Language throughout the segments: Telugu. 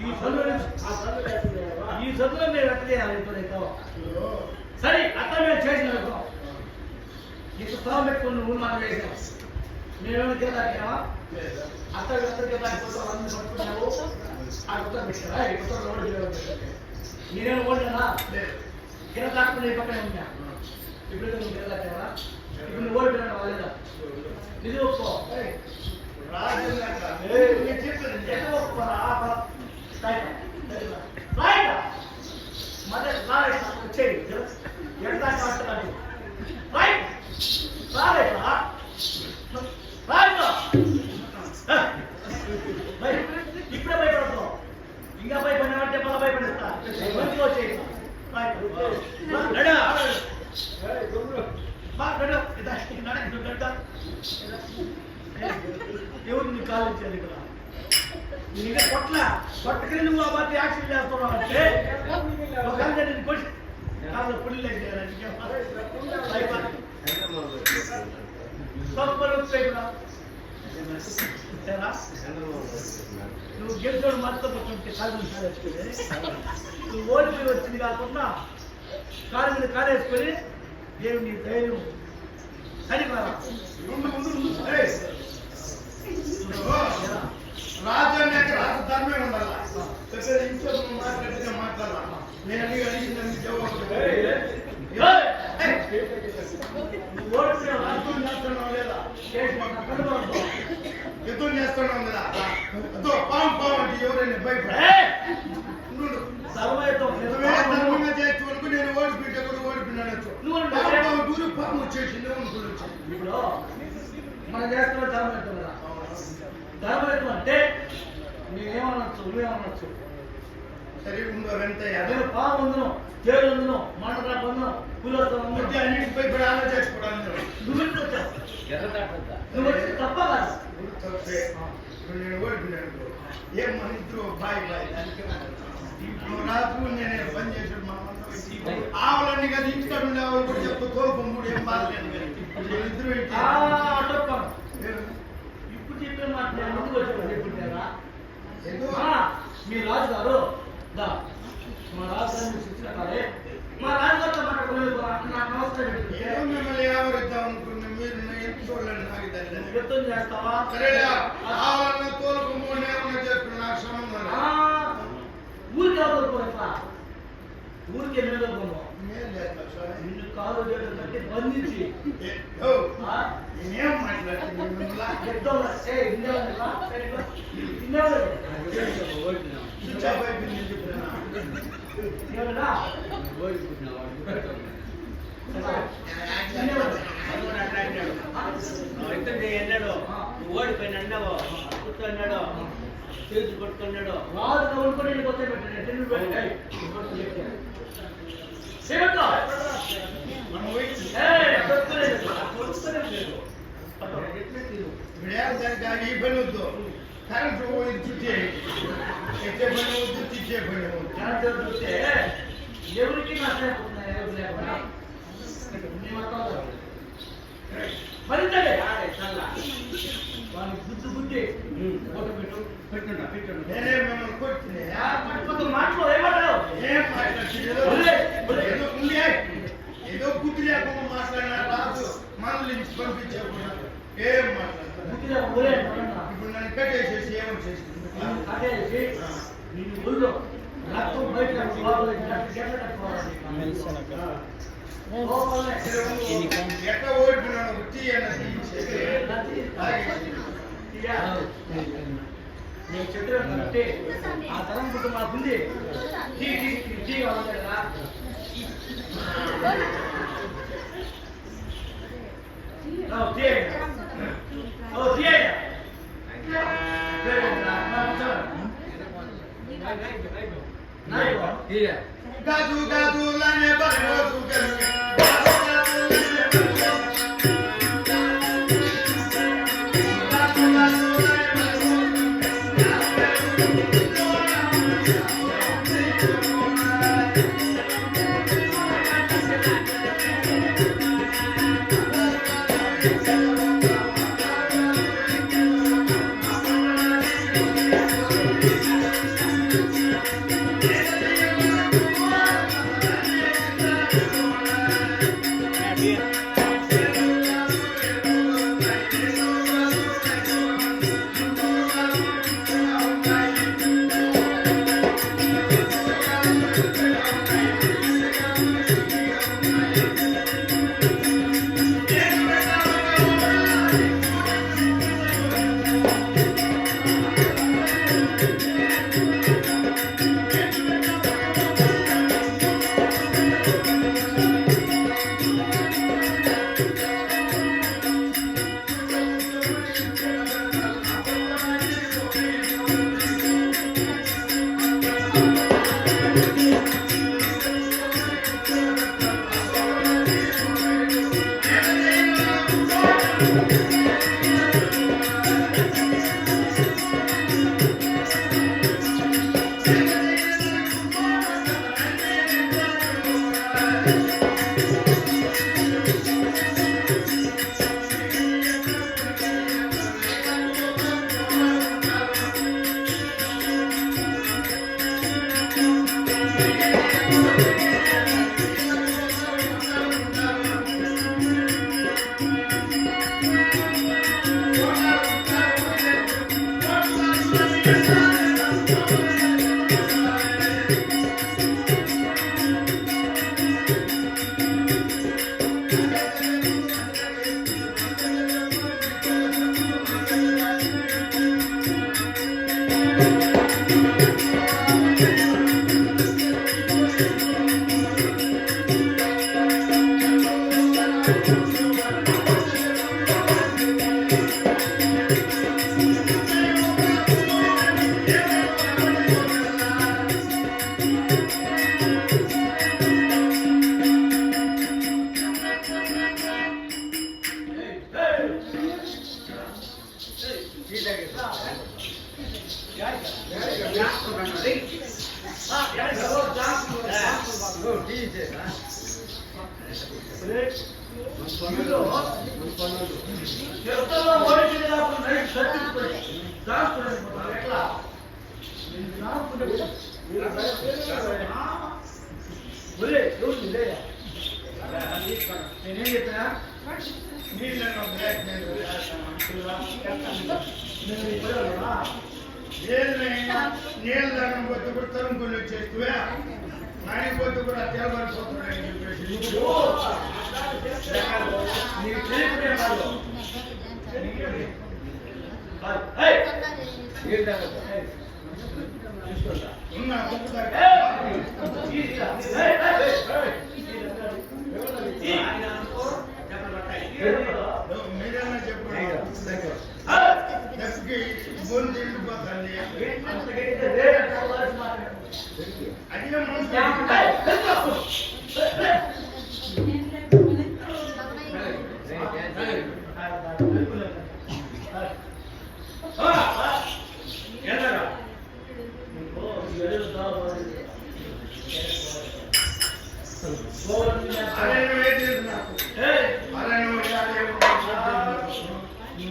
ఈ చదువు ఆ చదువు లేకుండా ఈ చదువులో మేము ఎట్ట చేయాలి ఇప్పుడు నీకు? సరే అట్లా మేము చేసిన వెళ్తాం నీకు స్థలం పెట్టుకుని నువ్వు మనం చేసాం మేమేమైనా కింద తాకామా అత్త అత్త కింద తాకిపోతాం అన్ని పట్టుకున్నావు ఆ కుక్క పెట్టారా ఈ కుక్క రోడ్డు మీద పెట్టారు. నేనేమో ఓడినా కింద తాకుని నీ పక్కనే ఉన్నా ఇప్పుడు నువ్వు కింద తాకావా ఇప్పుడు నువ్వు ఓడిపోయినా వాళ్ళేదా ఇది ఒప్పుకో ఏయ్. ఏయ్, నేను చెప్పేది ఎట్లా ఒప్పుకోరా? ఆ పా. తాయిరా. తాయిరా. ఎవరు నీ కాలు ఇచ్చారు ఇక్కడ నేను ఇంకా కొట్ల కొట్టకరి నువ్వు ఆ బాధ్య యాక్షన్ చేస్తున్నావు అంటే ఒక గంట నేను కొట్టి కాళ్ళు పుల్లి తప్పలు వచ్చాయిరా నువ్వు గెలిచోడు మర్చిపోతుంటే కాలు వేసుకుని నువ్వు ఓడిపోయి వచ్చింది కాకుండా కాలు మీద కాలు వేసుకొని దేవుని ధైర్యం సరిపోరా రాజ్యాన్ని అంటే రాజధర్మే ఉండాలి దగ్గర ఇంట్లో మాట్లాడితే మాట్లాడాలి నేను అడిగి నువ్వు ఓడిపోయావు యుద్ధం చేస్తున్నావు లేదా యుద్ధం చేస్తున్నావు కదా అదో పాము పాము అంటే ఎవరైనా భయపడ ధర్మంగా చేయొచ్చు అనుకో నేను ఓడిపోయి నువ్వు అంటే- పాము పాము దూరు పాము వచ్చేసింది ఇప్పుడు మనం చేస్తున్న ధర్మయుద్ధం ధర్మయుద్ధం అంటే నేనేమనొచ్చు నువ్వేమనొచ్చు ఉందో వెంటయ్య నేను పాము ఉందును తేలు ఉందును పొందును పులోత్తం మధ్య ఉందును అన్నిటికి భయపడి ఆలోచించుకోవడానికి నువ్వు ఎందుకు వచ్చావు? నువ్వు వచ్చి తప్ప. కాదు ఇప్పుడు నేను ఓడిపోయినాను ఏం మన ఇద్దరు బాయ్ బాయ్ ఇప్పుడు రాత్రి నేను పని చేసాడు మా ఆవులన్నీ కదా ఇంటికాడ ఉండే ఆవులు కూడా చెప్తూ కోపం కూడా ఏం బాధలేదు కానీ ఇప్పుడు ఇద్దరు ఆ, అటొక్కను. ఇప్పుడు చెప్పిన మాట నేను ముందుకు వచ్చి చెప్పుంటారా మీ రాజుగారు మా రాజుగారు మీకు శిక్షణ కాలే మా రాజుగారితో మాట్లాడుకోలేదు నాకు నమస్కారం మిమ్మల్ని ఎవరిద్దాం అనుకున్నా మీరు ఎంత చూడలేదు నాకు యుద్ధం చేస్తావా? సరేలే ఆవులన్నా తోలుకు మూడు ఏమన్నా చెప్పిన నాకు సంబంధం. ఊరికి. నిన్ను కాలు చేయడం కంటే బంధించి. ఏ, ఓ, ఆ, నేనేం మాట్లాడుతున్నాను మిమ్మల్ని యుద్ధంలో ఏ ఇన్నేవాళ్ళ ఇన్నేవాళ్ళు స్విచ్ అయిపోయింది చెప్పినా ఎవరన్నా ఇన్నేవాళ్ళు ఎన్నాడు ఓడిపోయిన అన్నావు కూర్చున్నాడు చేతులు పట్టుకున్నాడు రాజు నవ్వులుకొని నీకు వచ్చే పెట్టండి టెన్ను పెట్టి సేవతో మనం वेळ्यासारखाने बनवतो कारण तो तुझे त्याचे बनवतो तिचे बनवतो चार जर तुझे एवढी की मात्र ಬಂದಿದ್ದಾರೆ ಬುದ್ಧಿ ಬುದ್ಧಿ ಫೋಟೋ ಬಿಟ್ಟು ಬಿಟ್ಟು ಬಿಟ್ಟು ಬೇರೆ ಮಮ್ಮನ್ನು ಕೊಡ್ತೀನಿ ಮತ್ತು ಮಾಡ್ಕೋ ಏನ್ ಮಾಡೋ ಏನ್ ಮಾಡ್ತಾರೆ ಇದು ಕುದ್ರಿ ಹಾಕೊಂಡು ಮಾತಾಡೋಣ పెట్టున్నా నేనే ఏం ఇప్పుడు నన్ను ఏమని నిన్ను రక్తం బయట ఓడిపోయినాను అన్నది నేను చెప్పిన ఆ తరం పుట్టు ఉంది Não, Diego. Ô, Diego. Gadu gadu lane bagadu gadu gadu gadu lane bagadu Thank you. చెత్తలో ఓడించింది కాకుండా నైట్ సర్టిఫికెట్ దాచుకునేది ఎట్లా? నేను నేను నేను నీళ్ళ దగ్గర కొన్ని చేస్తువే అయిపోతే కూడా తెలబడిపోతున్నాయి ఉన్నా మీరేమన్నా చెప్పండి ముందు వెళ్ళిపోతండి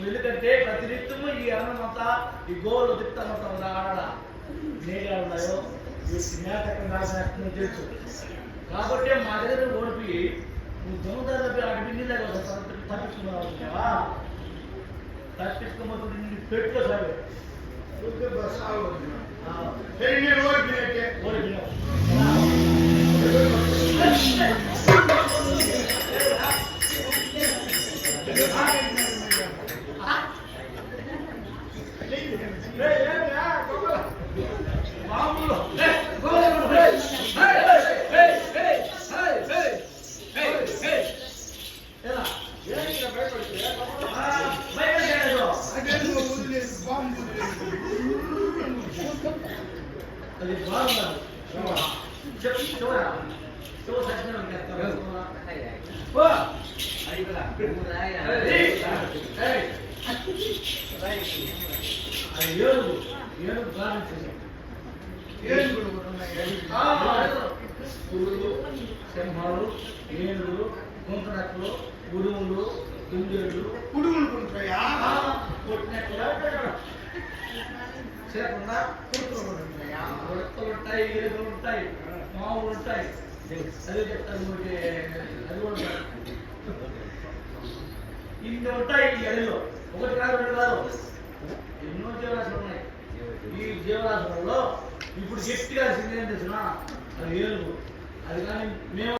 ఎందుకంటే ప్రతినిత్యము ఈ అన్నమంతా ఈ గోలు తిట్టమంతా ఉన్నాడా నేనే ఉన్నాయో వీటి జ్ఞాపకం రాసినట్టు తెలుసు కాబట్టి మా దగ్గర ఓడిపి నువ్వు అటు బిల్లి తప్పించుకున్నావా తప్పించుకోమని నిన్ను పెట్టుకో సరే. ఊరికే బస్సు పురుగు సింహాలు ఏనుగులు గుంటనట్లు గురువులు గుంజలు గుడుగులు కొడుతున్నాయా కొట్టినట్లు చేపకుండా కుడుములు కూడా ఉంటాయా ఉడతలు ఉంటాయి ఏనుగులు ఉంటాయి మామూలు ఉంటాయి చెప్తాను మీకు అది కూడా. ఇన్ని ఉంటాయి ఈ అడవిలో ఒకటి కాదు రెండు కాదు. ఎన్నో జీవరాశులు ఉన్నాయి. ఈ జీవరాశులలో ఇప్పుడు గట్టిగా తెలిసిన అది ఏనుగు అది కానీ మేము